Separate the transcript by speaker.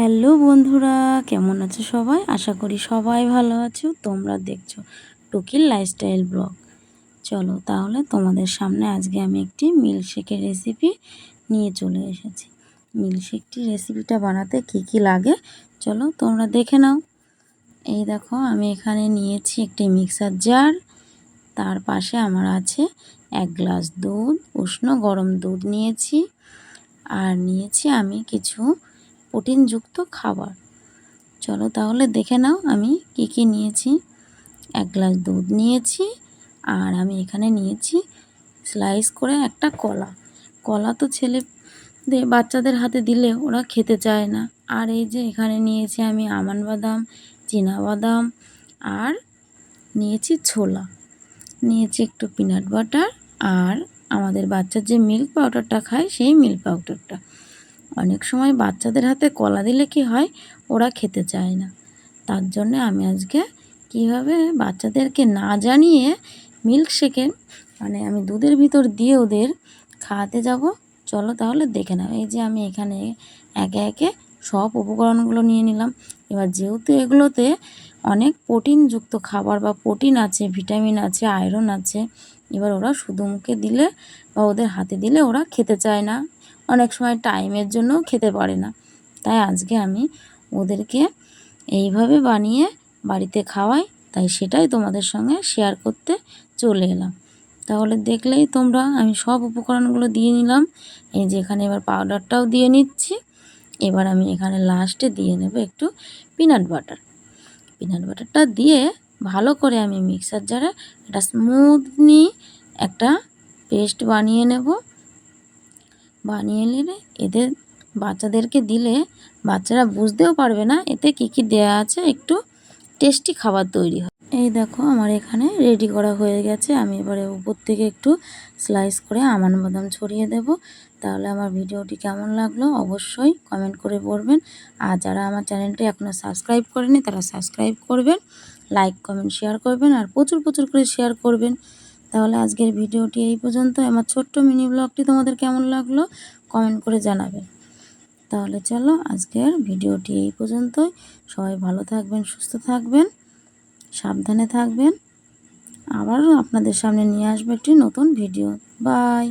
Speaker 1: Hello বন্ধুরা, কেমন আছো সবাই? আশা করি সবাই ভালো আছো, তোমরা দেখছ টুকির লাইফস্টাইল ব্লগ চলো তাহলে তোমাদের সামনে আজকে আমি একটি মিল্কশেকের রেসিপি নিয়ে চলে এসেছি। মিল্কশেকটি রেসিপিটা বানাতে কি কি লাগে? চলো তোমরা দেখে নাও। এই দেখো, আমি এখানে নিয়েছি একটি মিক্সার জার তার পাশে আমার আছে এক গ্লাস দুধ, উষ্ণ গরম দুধ নিয়েছি। আর নিয়েছি আমি কিছু প্রোটিনযুক্ত খাবার। চলো তাহলে দেখে নাও আমি কি কি নিয়েছি। এক গ্লাস দুধ নিয়েছি আর আমি এখানে নিয়েছি স্লাইস করে একটা কলা। কলা তো ছেলেদের বাচ্চাদের হাতে দিলে ওরা খেতে চায় না। আর এই যে এখানে নিয়েছি আমি আমান বাদাম বাদাম আর নিয়েছি ছোলা। নিয়েছি একটু পিনাট বাটার আর আমাদের বাচ্চার যে মিল্ক পাউডারটা খায় সেই মিল্ক পাউডারটা অনেক সময় বাচ্চাদের হাতে কলা দিলে কি হয়? ওরা খেতে চায় না। তার জন্য আমি আজকে কীভাবে বাচ্চাদেরকে না জানিয়ে মিল্ক শেকে মানে আমি দুধের ভিতর দিয়ে ওদের খাওয়াতে যাব, চলো তাহলে দেখে নাও। এই যে আমি এখানে একে একে সব উপকরণগুলো নিয়ে নিলাম। এবার যেহেতু এগুলোতে অনেক প্রোটিনযুক্ত খাবার বা প্রোটিন আছে, ভিটামিন আছে, আয়রন আছে, এবার ওরা শুধু মুখে দিলে বা ওদের হাতে দিলে ওরা খেতে চায় না। অনেক সময় টাইমের জন্যও খেতে পারে না। তাই আজকে আমি ওদেরকে এইভাবে বানিয়ে বাড়িতে খাওয়াই, তাই সেটাই তোমাদের সঙ্গে শেয়ার করতে চলে এলাম। তাহলে দেখলেই তোমরা, আমি সব উপকরণগুলো দিয়ে নিলাম। এই যে এখানে এবার পাউডারটাও দিয়ে নিচ্ছি। এবার আমি এখানে লাস্টে দিয়ে নেব একটু পিনাট বাটার পিনাট বাটারটা দিয়ে ভালো করে আমি মিক্সার জারে একটা স্মুথনি একটা পেস্ট বানিয়ে নেব। বানিয়ে নিলে, এদের বাচ্চাদেরকে দিলে বাচ্চারা বুঝতেও পারবে না, এতে কি কি দেয়া আছে, একটু টেস্টি খাবার তৈরি হয়। এই দেখো, আমার এখানে রেডি করা হয়ে গেছে। আমি এবারে উপর থেকে একটু স্লাইস করে আমান বাদাম ছড়িয়ে দেব। তাহলে আমার ভিডিওটি কেমন লাগল অবশ্যই কমেন্ট করে বলবেন। আর যারা আমার চ্যানেলটি এখনও সাবস্ক্রাইব করেনি, তারা সাবস্ক্রাইব করবেন, লাইক, কমেন্ট, শেয়ার করবেন, আর প্রচুর প্রচুর করে শেয়ার করবেন। তাহলে আজকের ভিডিওটি এই পর্যন্ত। আমার ছোট্ট মিনি ব্লগটি তোমাদের কেমন লাগল কমেন্ট করে জানাবে তাহলে চলো আজকের ভিডিওটি এই পর্যন্তই। সবাই ভালো থাকবেন, সুস্থ থাকবেন, সাবধানে থাকবেন। আবার আপনাদের সামনে নিয়ে আসবে একটি নতুন ভিডিও। বাই!